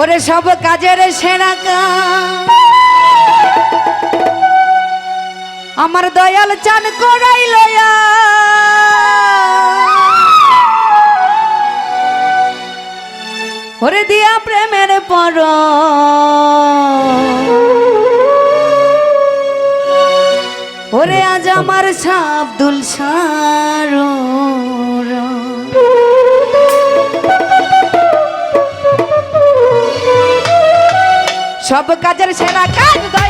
করে সব কাজের সেরা আমার দয়াল চান করাই লয়া। ওরে দিয়া প্রেমের পর। ওরে আজ আমার সাপ দুলসার সব কাজের সেরা কাজ দয়া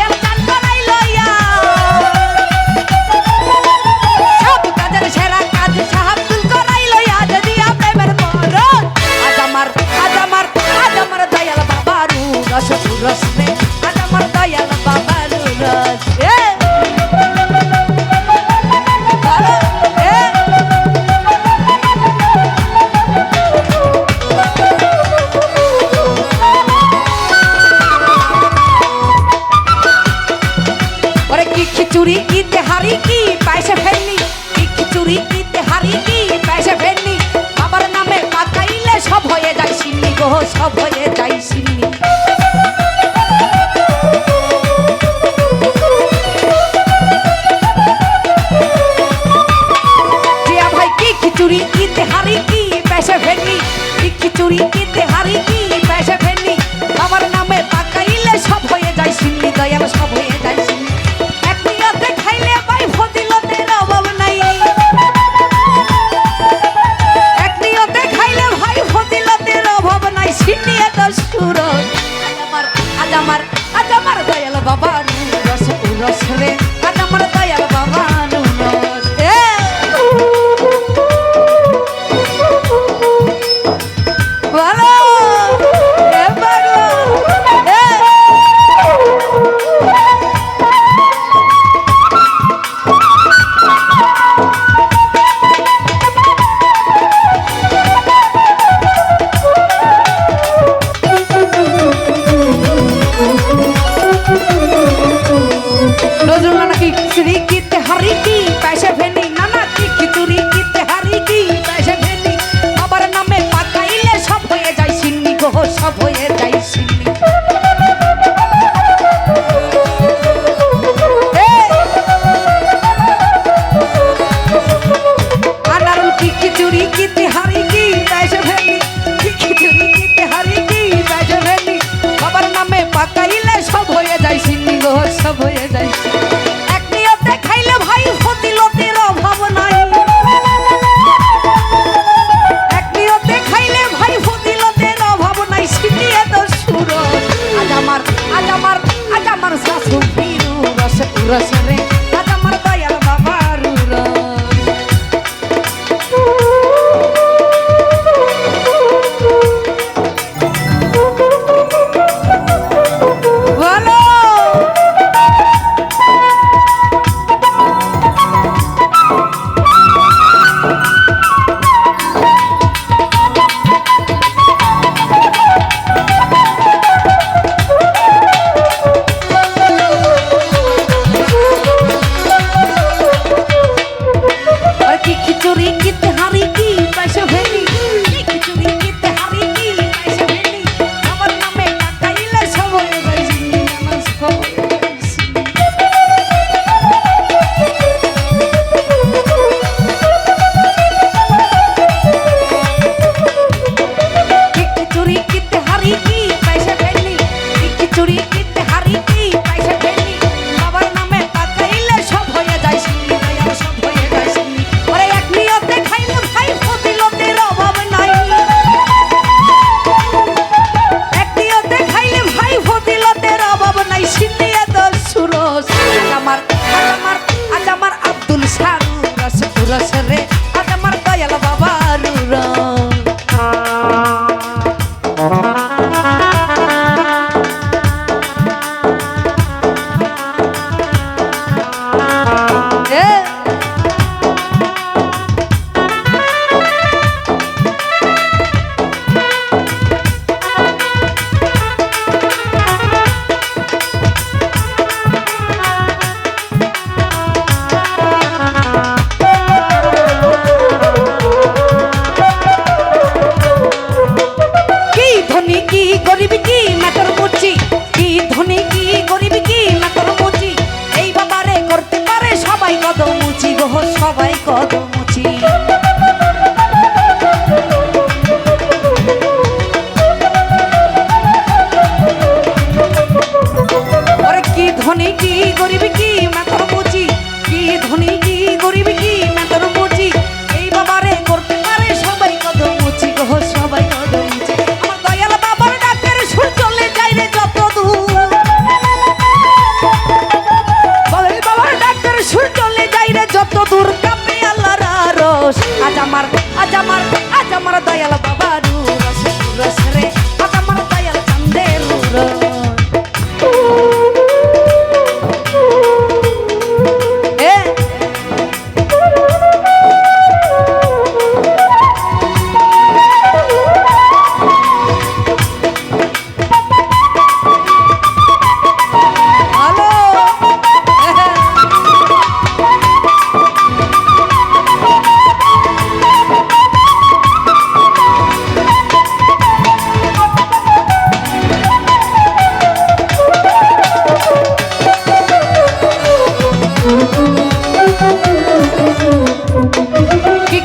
Só banheiro আমার আজ আমার দয়াল বাবা রস রস রে আজ আমার দয়াল বাবা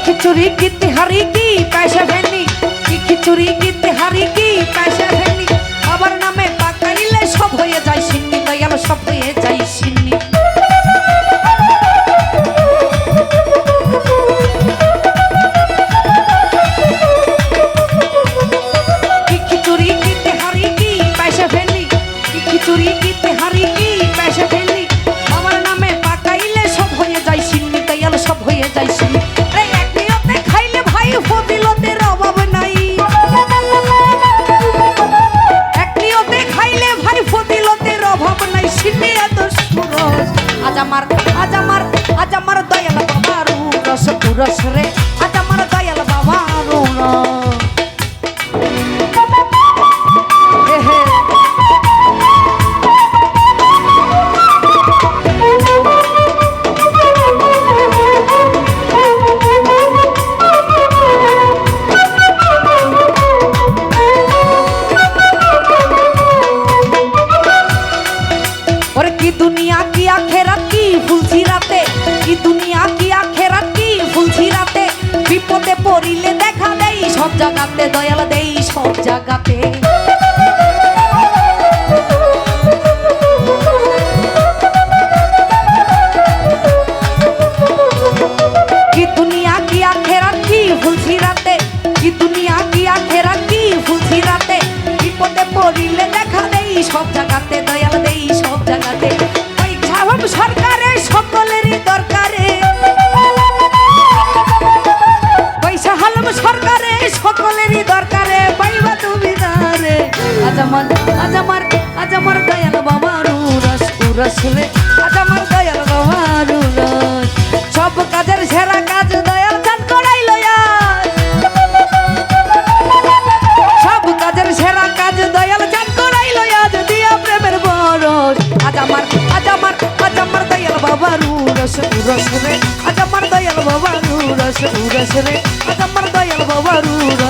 খিচুড়ি জগাতে দয়াল বাবা রু রস রু। রস রে আমার দয়াল বাবা রু রস।